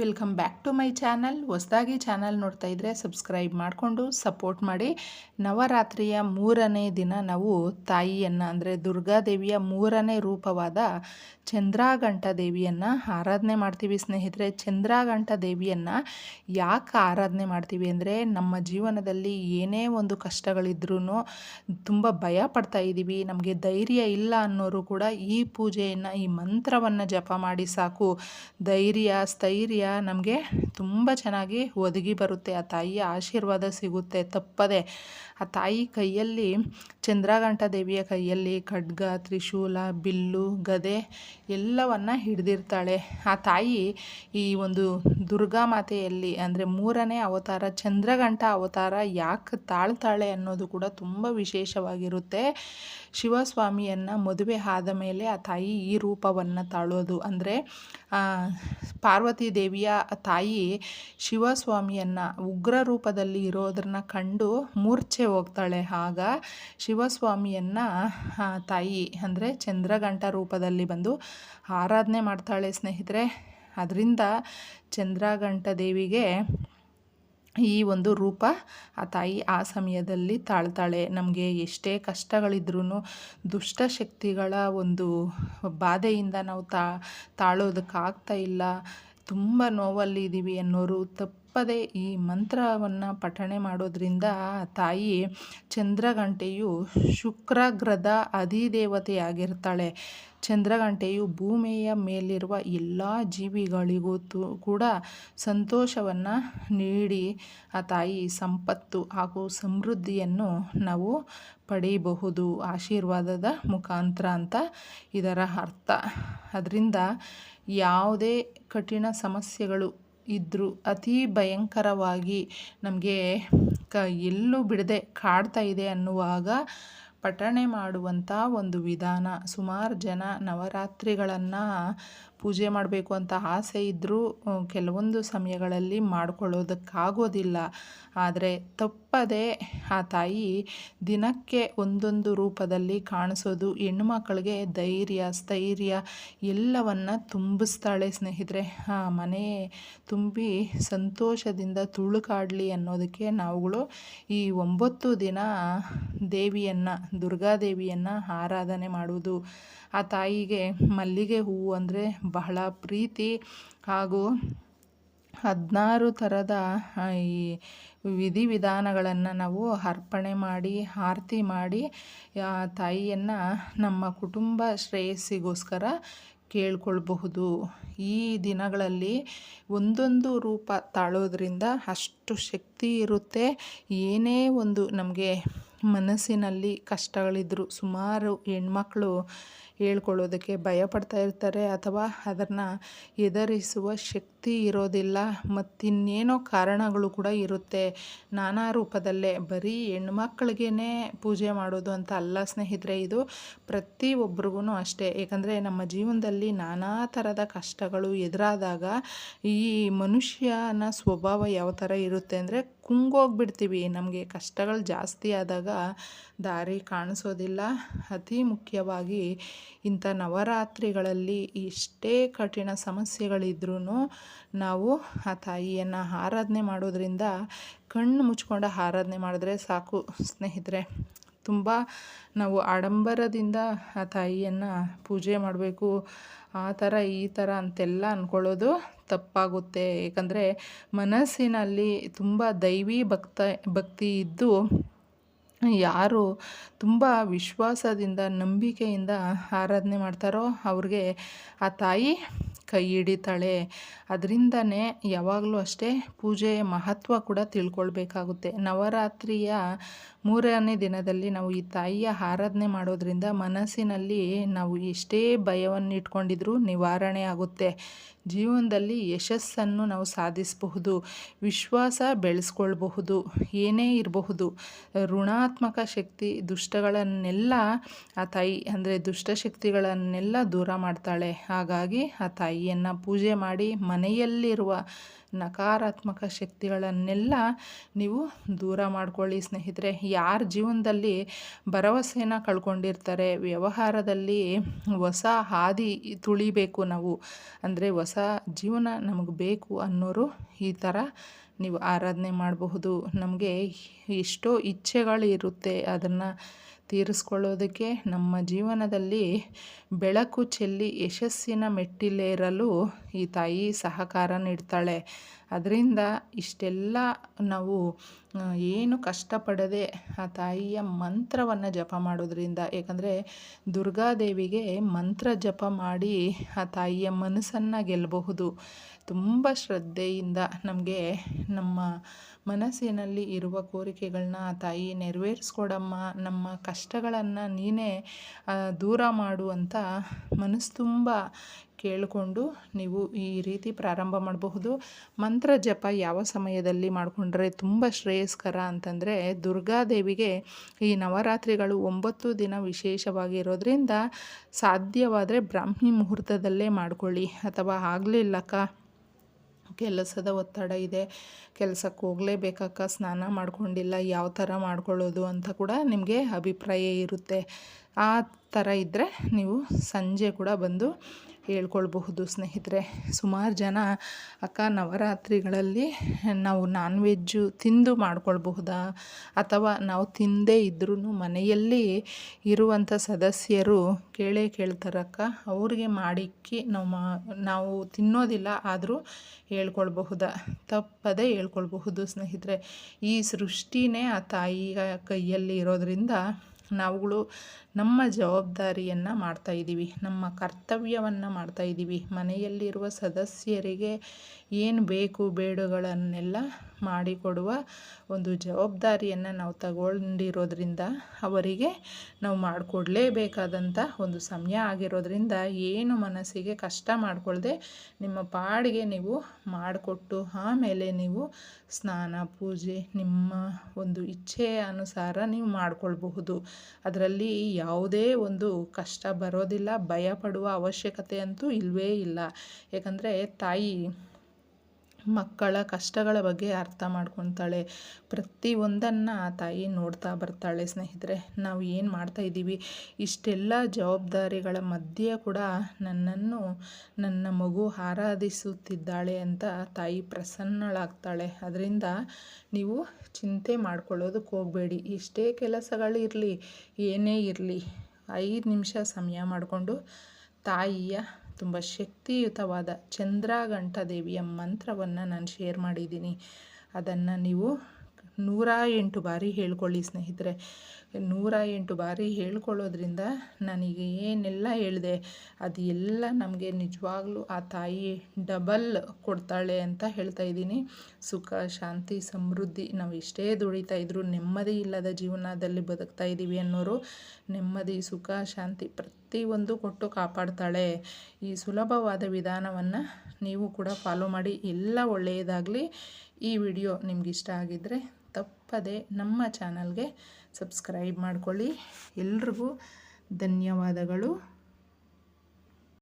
Welcome back to my channel ಹೊಸದಾಗಿ channel ನೋಡ್ತಾ ಇದ್ದರೆ ಸಬ್ಸ್ಕ್ರೈಬ್ ಮಾಡಿಕೊಂಡು ಸಪೋರ್ಟ್ ಮಾಡಿ. ನವರಾತ್ರಿಯ ಮೂರನೇ ದಿನ ನಾವು ತಾಯಿಯನ್ನು ಅಂದರೆ ದುರ್ಗಾದೇವಿಯ ಮೂರನೇ ರೂಪವಾದ ಚಂದ್ರಾಗಂಟ ದೇವಿಯನ್ನು ಆರಾಧನೆ ಮಾಡ್ತೀವಿ ಸ್ನೇಹಿತರೆ. ಚಂದ್ರಾಗಂಟ ದೇವಿಯನ್ನು ಯಾಕೆ ಆರಾಧನೆ ಮಾಡ್ತೀವಿ ಅಂದರೆ ನಮ್ಮ ಜೀವನದಲ್ಲಿ ಏನೇ ಒಂದು ಕಷ್ಟಗಳಿದ್ರೂ ತುಂಬ ಭಯ ಪಡ್ತಾ ಇದ್ದೀವಿ ನಮಗೆ ಧೈರ್ಯ ಇಲ್ಲ ಅನ್ನೋರು ಕೂಡ ಈ ಪೂಜೆಯನ್ನು, ಈ ಮಂತ್ರವನ್ನು ಜಪ ಮಾಡಿ ಸಾಕು. ಧೈರ್ಯ, ಸ್ಥೈರ್ಯ ನಮಗೆ ತುಂಬ ಚೆನ್ನಾಗಿ ಒದಗಿ ಬರುತ್ತೆ. ಆ ತಾಯಿಯ ಆಶೀರ್ವಾದ ಸಿಗುತ್ತೆ ತಪ್ಪದೆ. ಆ ತಾಯಿ ಕೈಯಲ್ಲಿ ಚಂದ್ರಘಂಟ ದೇವಿಯ ಕೈಯಲ್ಲಿ ಖಡ್ಗ, ತ್ರಿಶೂಲ, ಬಿಲ್ಲು, ಗದೆ ಎಲ್ಲವನ್ನು ಹಿಡಿದಿರ್ತಾಳೆ. ಆ ತಾಯಿ ಈ ಒಂದು ದುರ್ಗಾ ಮಾತೆಯಲ್ಲಿ ಅಂದರೆ ಮೂರನೇ ಅವತಾರ, ಚಂದ್ರಘಂಟ ಅವತಾರ ಯಾಕೆ ತಾಳ್ತಾಳೆ ಅನ್ನೋದು ಕೂಡ ತುಂಬ ವಿಶೇಷವಾಗಿರುತ್ತೆ. ಶಿವಸ್ವಾಮಿಯನ್ನು ಮದುವೆ ಆದ ಮೇಲೆ ಆ ತಾಯಿ ಈ ರೂಪವನ್ನು ತಾಳೋದು. ಅಂದರೆ ಪಾರ್ವತಿ ದೇವಿಯ ತಾಯಿ ಶಿವಸ್ವಾಮಿಯನ್ನು ಉಗ್ರ ರೂಪದಲ್ಲಿ ಇರೋದನ್ನ ಕಂಡು ಮೂರ್ಛೆ ಹೋಗ್ತಾಳೆ. ಆಗ ಶಿವಸ್ವಾಮಿಯನ್ನು ತಾಯಿ ಅಂದರೆ ಚಂದ್ರಗಂಟ ರೂಪದಲ್ಲಿ ಬಂದು ಆರಾಧನೆ ಮಾಡ್ತಾಳೆ ಸ್ನೇಹಿತರೆ. ಅದರಿಂದ ಚಂದ್ರಗಂಟ ದೇವಿಗೆ ಈ ಒಂದು ರೂಪ ಆ ತಾಯಿ ಆ ಸಮಯದಲ್ಲಿ ತಾಳ್ತಾಳೆ. ನಮಗೆ ಎಷ್ಟೇ ಕಷ್ಟಗಳಿದ್ರೂ ದುಷ್ಟಶಕ್ತಿಗಳ ಒಂದು ಬಾಧೆಯಿಂದ ನಾವು ತಾಳೋದಕ್ಕಾಗ್ತಾ ಇಲ್ಲ. ತುಂಬ ನೋವಲ್ಲಿದ್ದೀವಿ ಅನ್ನೋರು ತಪ್ಪದೆ ಈ ಮಂತ್ರವನ್ನು ಪಠಣೆ ಮಾಡೋದ್ರಿಂದ ತಾಯಿ ಚಂದ್ರಗಂಟೆಯು ಶುಕ್ರಗ್ರದ ಅಧಿದೇವತೆಯಾಗಿರ್ತಾಳೆ. ಚಂದ್ರಗಂಟೆಯು ಭೂಮಿಯ ಮೇಲಿರುವ ಎಲ್ಲ ಜೀವಿಗಳಿಗೂ ಕೂಡ ಸಂತೋಷವನ್ನು ನೀಡಿ ಆ ತಾಯಿ ಸಂಪತ್ತು ಹಾಗೂ ಸಮೃದ್ಧಿಯನ್ನು ನಾವು ಪಡೆಯಬಹುದು ಆಶೀರ್ವಾದದ ಮುಖಾಂತರ ಅಂತ ಇದರ ಅರ್ಥ. ಅದರಿಂದ ಯಾವುದೇ ಕಠಿಣ ಸಮಸ್ಯೆಗಳು ಇದ್ದರೂ ಅತಿ ಭಯಂಕರವಾಗಿ ನಮಗೆ ಕ ಎಲ್ಲೂ ಬಿಡದೆ ಕಾಡ್ತಾ ಇದೆ ಅನ್ನುವಾಗ ಪಠಣೆ ಮಾಡುವಂಥ ಒಂದು ವಿಧಾನ. ಸುಮಾರು ಜನ ನವರಾತ್ರಿಗಳನ್ನು ಪೂಜೆ ಮಾಡಬೇಕು ಅಂತ ಆಸೆ ಇದ್ದರೂ ಕೆಲವೊಂದು ಸಮಯಗಳಲ್ಲಿ ಮಾಡ್ಕೊಳ್ಳೋದಕ್ಕಾಗೋದಿಲ್ಲ. ಆದರೆ ತಪ್ಪದೆ ಆ ತಾಯಿ ದಿನಕ್ಕೆ ಒಂದೊಂದು ರೂಪದಲ್ಲಿ ಕಾಣಿಸೋದು, ಹೆಣ್ಣುಮಕ್ಕಳಿಗೆ ಧೈರ್ಯ, ಸ್ಥೈರ್ಯ ಎಲ್ಲವನ್ನು ತುಂಬಿಸ್ತಾಳೆ ಸ್ನೇಹಿತರೆ. ಆ ಮನೆ ತುಂಬಿ ಸಂತೋಷದಿಂದ ತುಳುಕಾಡಲಿ ಅನ್ನೋದಕ್ಕೆ ನಾವುಗಳು ಈ ಒಂಬತ್ತು ದಿನ ದೇವಿಯನ್ನು ದುರ್ಗಾದೇವಿಯನ್ನು ಆರಾಧನೆ ಮಾಡುವುದು. ಆ ತಾಯಿಗೆ ಮಲ್ಲಿಗೆ ಹೂವು ಅಂದರೆ ಬಹಳ ಪ್ರೀತಿ ಹಾಗೂ ಹದಿನಾರು ಥರದ ಈ ವಿಧಿವಿಧಾನಗಳನ್ನು ನಾವು ಅರ್ಪಣೆ ಮಾಡಿ, ಆರತಿ ಮಾಡಿ ತಾಯಿಯನ್ನು ನಮ್ಮ ಕುಟುಂಬ ಶ್ರೇಯಸ್ಸಿಗೋಸ್ಕರ ಕೇಳ್ಕೊಳ್ಬಹುದು. ಈ ದಿನಗಳಲ್ಲಿ ಒಂದೊಂದು ರೂಪ ತಾಳೋದ್ರಿಂದ ಅಷ್ಟು ಶಕ್ತಿ ಇರುತ್ತೆ. ಏನೇ ಒಂದು ನಮಗೆ ಮನಸ್ಸಿನಲ್ಲಿ ಕಷ್ಟಗಳಿದ್ದರು ಸುಮಾರು ಹೆಣ್ಮಕ್ಳು ಹೇಳ್ಕೊಳ್ಳೋದಕ್ಕೆ ಭಯಪಡ್ತಾ ಇರ್ತಾರೆ ಅಥವಾ ಅದನ್ನು ಎದುರಿಸುವ ಶಕ್ತಿ ಇರೋದಿಲ್ಲ. ಮತ್ತಿನ್ನೇನೋ ಕಾರಣಗಳು ಕೂಡ ಇರುತ್ತೆ. ನಾನಾ ರೂಪದಲ್ಲೇ ಬರೀ ಹೆಣ್ಮಕ್ಳಿಗೇ ಪೂಜೆ ಮಾಡೋದು ಅಂತ ಅಲ್ಲ ಸ್ನೇಹಿತರೆ, ಇದು ಪ್ರತಿ ಒಬ್ರಿಗೂ ಅಷ್ಟೇ. ಏಕೆಂದರೆ ನಮ್ಮ ಜೀವನದಲ್ಲಿ ನಾನಾ ಥರದ ಕಷ್ಟಗಳು ಎದುರಾದಾಗ ಈ ಮನುಷ್ಯನ ಸ್ವಭಾವ ಯಾವ ಥರ ಇರುತ್ತೆ ಅಂದರೆ ಕುಂಗೋಗ್ಬಿಡ್ತೀವಿ. ನಮಗೆ ಕಷ್ಟಗಳು ಜಾಸ್ತಿ ಆದಾಗ ದಾರಿ ಕಾಣಿಸೋದಿಲ್ಲ. ಅತಿ ಮುಖ್ಯವಾಗಿ ಇಂಥ ನವರಾತ್ರಿಗಳಲ್ಲಿ ಇಷ್ಟೇ ಕಠಿಣ ಸಮಸ್ಯೆಗಳಿದ್ರೂ ನಾವು ಆ ತಾಯಿಯನ್ನು ಆರಾಧನೆ ಮಾಡೋದ್ರಿಂದ ಕಣ್ಣು ಮುಚ್ಕೊಂಡು ಆರಾಧನೆ ಮಾಡಿದ್ರೆ ಸಾಕು ಸ್ನೇಹಿತರೆ. ತುಂಬ ನಾವು ಆಡಂಬರದಿಂದ ಆ ತಾಯಿಯನ್ನು ಪೂಜೆ ಮಾಡಬೇಕು. ಆ ಥರ ಈ ಥರ ಅಂತೆಲ್ಲ ಅಂದ್ಕೊಳ್ಳೋದು ತಪ್ಪಾಗುತ್ತೆ. ಏಕೆಂದರೆ ಮನಸ್ಸಿನಲ್ಲಿ ತುಂಬ ದೈವಿ ಭಕ್ತ, ಭಕ್ತಿ ಇದ್ದು ಯಾರು ತುಂಬ ವಿಶ್ವಾಸದಿಂದ, ನಂಬಿಕೆಯಿಂದ ಆರಾಧನೆ ಮಾಡ್ತಾರೋ ಅವ್ರಿಗೆ ಆ ತಾಯಿ ಕೈ ಹಿಡಿತಾಳೆ. ಅದರಿಂದನೇ ಯಾವಾಗಲೂ ಅಷ್ಟೇ ಪೂಜೆಯ ಮಹತ್ವ ಕೂಡ ತಿಳ್ಕೊಳ್ಬೇಕಾಗುತ್ತೆ. ನವರಾತ್ರಿಯ ಮೂರನೇ ದಿನದಲ್ಲಿ ನಾವು ಈ ತಾಯಿಯ ಆರಾಧನೆ ಮಾಡೋದ್ರಿಂದ ಮನಸ್ಸಿನಲ್ಲಿ ನಾವು ಎಷ್ಟೇ ಭಯವನ್ನು ಇಟ್ಕೊಂಡಿದ್ರೂ ನಿವಾರಣೆ ಆಗುತ್ತೆ. ಜೀವನದಲ್ಲಿ ಯಶಸ್ಸನ್ನು ನಾವು ಸಾಧಿಸಬಹುದು, ವಿಶ್ವಾಸ ಬೆಳೆಸ್ಕೊಳ್ಬಹುದು, ಏನೇ ಇರಬಹುದು. ಋಣಾತ್ಮಕ ಶಕ್ತಿ ದುಷ್ಟಗಳನ್ನೆಲ್ಲ ಆ ತಾಯಿ, ಅಂದರೆ ದುಷ್ಟಶಕ್ತಿಗಳನ್ನೆಲ್ಲ ದೂರ ಮಾಡ್ತಾಳೆ. ಹಾಗಾಗಿ ಆ ತಾಯಿ ತಾಯಿಯನ್ನು ಪೂಜೆ ಮಾಡಿ ಮನೆಯಲ್ಲಿರುವ ನಕಾರಾತ್ಮಕ ಶಕ್ತಿಗಳನ್ನೆಲ್ಲ ನೀವು ದೂರ ಮಾಡ್ಕೊಳ್ಳಿ ಸ್ನೇಹಿತರೆ. ಯಾರ ಜೀವನದಲ್ಲಿ ಭರವಸೆನ ಕಳ್ಕೊಂಡಿರ್ತಾರೆ, ವ್ಯವಹಾರದಲ್ಲಿ ಹೊಸ ಹಾದಿ ತುಳಿಬೇಕು ನಾವು, ಅಂದರೆ ಹೊಸ ಜೀವನ ನಮಗೆ ಬೇಕು ಅನ್ನೋರು ಈ ಥರ ನೀವು ಆರಾಧನೆ ಮಾಡಬಹುದು. ನಮಗೆ ಎಷ್ಟೋ ಇಚ್ಛೆಗಳಿರುತ್ತೆ ಅದನ್ನು ತೀರಿಸ್ಕೊಳ್ಳೋದಕ್ಕೆ ನಮ್ಮ ಜೀವನದಲ್ಲಿ ಬೆಳಕು ಚೆಲ್ಲಿ ಯಶಸ್ಸಿನ ಮೆಟ್ಟಿಲೇರಲು ಈ ತಾಯಿ ಸಹಕಾರ ನೀಡ್ತಾಳೆ. ಅದರಿಂದ ಇಷ್ಟೆಲ್ಲ ನಾವು ಏನು ಕಷ್ಟಪಡದೆ ಆ ತಾಯಿಯ ಮಂತ್ರವನ್ನು ಜಪ ಮಾಡೋದ್ರಿಂದ, ಏಕೆಂದರೆ ದುರ್ಗಾದೇವಿಗೆ ಮಂತ್ರ ಜಪ ಮಾಡಿ ಆ ತಾಯಿಯ ಮನಸ್ಸನ್ನು ಗೆಲ್ಲಬಹುದು ತುಂಬ ಶ್ರದ್ಧೆಯಿಂದ ನಮಗೆ ನಮ್ಮ ಮನಸ್ಸಿನಲ್ಲಿ ಇರುವ ಕೋರಿಕೆಗಳನ್ನ ತಾಯಿ ನೆರವೇರಿಸ್ಕೊಡಮ್ಮ, ನಮ್ಮ ಕಷ್ಟಗಳನ್ನು ನೀನೇ ದೂರ ಮಾಡು ಅಂತ ಮನಸ್ಸು ತುಂಬ ಕೇಳಿಕೊಂಡು ನೀವು ಈ ರೀತಿ ಪ್ರಾರಂಭ ಮಾಡಬಹುದು. ಮಂತ್ರ ಜಪ ಯಾವ ಸಮಯದಲ್ಲಿ ಮಾಡಿಕೊಂಡ್ರೆ ತುಂಬ ಶ್ರೇಯಸ್ಕರ ಅಂತಂದರೆ ದುರ್ಗಾದೇವಿಗೆ ಈ ನವರಾತ್ರಿಗಳು ಒಂಬತ್ತು ದಿನ ವಿಶೇಷವಾಗಿರೋದ್ರಿಂದ ಸಾಧ್ಯವಾದರೆ ಬ್ರಾಹ್ಮಿ ಮುಹೂರ್ತದಲ್ಲೇ ಮಾಡ್ಕೊಳ್ಳಿ ಅಥವಾ ಆಗಲಿಲ್ಲಕ್ಕ ಕೆಲಸದ ಒತ್ತಡ ಇದೆ. ಕೆಲಸಕ್ಕೆ ಹೋಗಲೇಬೇಕಕ್ಕ ಸ್ನಾನ ಮಾಡ್ಕೊಂಡಿಲ್ಲ, ಯಾವ ಥರ ಮಾಡ್ಕೊಳ್ಳೋದು ಅಂತ ಕೂಡ ನಿಮಗೆ ಅಭಿಪ್ರಾಯ ಇರುತ್ತೆ. ಆ ಥರ ಇದ್ದರೆ ನೀವು ಸಂಜೆ ಕೂಡ ಬಂದು ಹೇಳ್ಕೊಳ್ಬಹುದು ಸ್ನೇಹಿತರೆ. ಸುಮಾರು ಜನ ಅಕ್ಕ ನವರಾತ್ರಿಗಳಲ್ಲಿ ನಾವು ನಾನ್ ವೆಜ್ಜು ತಿಂದು ಮಾಡ್ಕೊಳ್ಬಹುದಾ? ಅಥವಾ ನಾವು ತಿಂದೇ ಇದ್ರೂ ಮನೆಯಲ್ಲಿ ಇರುವಂಥ ಸದಸ್ಯರು ಕೇಳೇ ಕೇಳ್ತಾರಕ್ಕ ಅವ್ರಿಗೆ ಮಾಡಿಕ್ಕಿ ನಾವು ಮಾ, ನಾವು ತಿನ್ನೋದಿಲ್ಲ ಆದರೂ ಹೇಳ್ಕೊಳ್ಬಹುದಾ? ತಪ್ಪದೇ ಹೇಳ್ಕೊಳ್ಬಹುದು ಸ್ನೇಹಿತರೆ. ಈ ಸೃಷ್ಟಿನೇ ಆ ತಾಯಿಯ ಕೈಯಲ್ಲಿ ಇರೋದರಿಂದ ನಾವುಗಳು ನಮ್ಮ ಜವಾಬ್ದಾರಿಯನ್ನು ಮಾಡ್ತಾಯಿದ್ದೀವಿ ನಮ್ಮ ಕರ್ತವ್ಯವನ್ನು ಮಾಡ್ತಾಯಿದ್ದೀವಿ ಮನೆಯಲ್ಲಿರುವ ಸದಸ್ಯರಿಗೆ ಏನು ಬೇಕು ಬೇಡುಗಳನ್ನೆಲ್ಲ ಮಾಡಿಕೊಡುವ ಒಂದು ಜವಾಬ್ದಾರಿಯನ್ನು ನಾವು ತಗೊಂಡಿರೋದ್ರಿಂದ ಅವರಿಗೆ ನಾವು ಮಾಡಿಕೊಡ್ಲೇಬೇಕಾದಂಥ ಒಂದು ಸಮಯ ಆಗಿರೋದ್ರಿಂದ ಏನು ಮನಸ್ಸಿಗೆ ಕಷ್ಟ ಮಾಡಿಕೊಳ್ಳದೆ ನಿಮ್ಮ ಪಾಡಿಗೆ ನೀವು ಮಾಡಿಕೊಟ್ಟು ಆಮೇಲೆ ನೀವು ಸ್ನಾನ, ಪೂಜೆ, ನಿಮ್ಮ ಒಂದು ಇಚ್ಛೆಯ ಅನುಸಾರ ನೀವು ಮಾಡಿಕೊಳ್ಬಹುದು. ಅದರಲ್ಲಿ ಯಾವುದೇ ಒಂದು ಕಷ್ಟ ಬರೋದಿಲ್ಲ, ಭಯ ಪಡುವ ಅವಶ್ಯಕತೆ ಅಂತೂ ಇಲ್ಲವೇ ಇಲ್ಲ. ಯಾಕಂದರೆ ತಾಯಿ ಮಕ್ಕಳ ಕಷ್ಟಗಳ ಬಗ್ಗೆ ಅರ್ಥ ಮಾಡ್ಕೊತಾಳೆ ಪ್ರತಿಯೊಂದನ್ನು ಆ ತಾಯಿ ನೋಡ್ತಾ ಬರ್ತಾಳೆ ಸ್ನೇಹಿತರೆ. ನಾವು ಏನು ಮಾಡ್ತಾ ಇದ್ದೀವಿ? ಇಷ್ಟೆಲ್ಲ ಜವಾಬ್ದಾರಿಗಳ ಮಧ್ಯೆ ಕೂಡ ನನ್ನನ್ನು ನನ್ನ ಮಗು ಆರಾಧಿಸುತ್ತಿದ್ದಾಳೆ ಅಂತ ತಾಯಿ ಪ್ರಸನ್ನಳಾಗ್ತಾಳೆ. ಅದರಿಂದ ನೀವು ಚಿಂತೆ ಮಾಡ್ಕೊಳ್ಳೋದಕ್ಕೆ ಹೋಗಬೇಡಿ. ಎಷ್ಟೇ ಕೆಲಸಗಳಿರಲಿ ಏನೇ ಇರಲಿ. ಐದು ನಿಮಿಷ ಸಮಯ ಮಾಡಿಕೊಂಡು ತಾಯಿಯ ತುಂಬ ಶಕ್ತಿಯುತವಾದ ಚಂದ್ರಾಘಂಟ ದೇವಿಯ ಮಂತ್ರವನ್ನು ನಾನು ಶೇರ್ ಮಾಡಿದ್ದೀನಿ. ಅದನ್ನು ನೀವು ನೂರ ಎಂಟು ಬಾರಿ ಹೇಳ್ಕೊಳ್ಳಿ ಸ್ನೇಹಿತರೆ. ನೂರ ಎಂಟು ಬಾರಿ ಹೇಳ್ಕೊಳ್ಳೋದ್ರಿಂದ ನನಗೆ ಏನೆಲ್ಲ ಹೇಳಿದೆ ಅದು ಎಲ್ಲ ನಮಗೆ ನಿಜವಾಗ್ಲೂ ಆ ತಾಯಿ ಡಬಲ್ ಕೊಡ್ತಾಳೆ ಅಂತ ಹೇಳ್ತಾ ಇದ್ದೀನಿ. ಸುಖ, ಶಾಂತಿ, ಸಮೃದ್ಧಿ ನಾವು ಎಷ್ಟೇ ದುಡಿತಾ ಇದ್ರು ನೆಮ್ಮದಿ ಇಲ್ಲದ ಜೀವನದಲ್ಲಿ ಬದುಕ್ತಾ ಇದ್ದೀವಿ ಅನ್ನೋರು ನೆಮ್ಮದಿ, ಸುಖ, ಶಾಂತಿ ಪ್ರತಿಯೊಂದು ಕೊಟ್ಟು ಕಾಪಾಡ್ತಾಳೆ. ಈ ಸುಲಭವಾದ ವಿಧಾನವನ್ನು ನೀವು ಕೂಡ ಫಾಲೋ ಮಾಡಿ, ಎಲ್ಲ ಒಳ್ಳೆಯದಾಗಲಿ. ಈ ವಿಡಿಯೋ ನಿಮ್ಗೆ ಇಷ್ಟ ಆಗಿದ್ದರೆ ತಪ್ಪದೆ ನಮ್ಮ ಚಾನಲ್ಗೆ ಸಬ್ಸ್ಕ್ರೈಬ್ ಮಾಡಿಕೊಳ್ಳಿ. ಎಲ್ರಿಗೂ ಧನ್ಯವಾದಗಳು.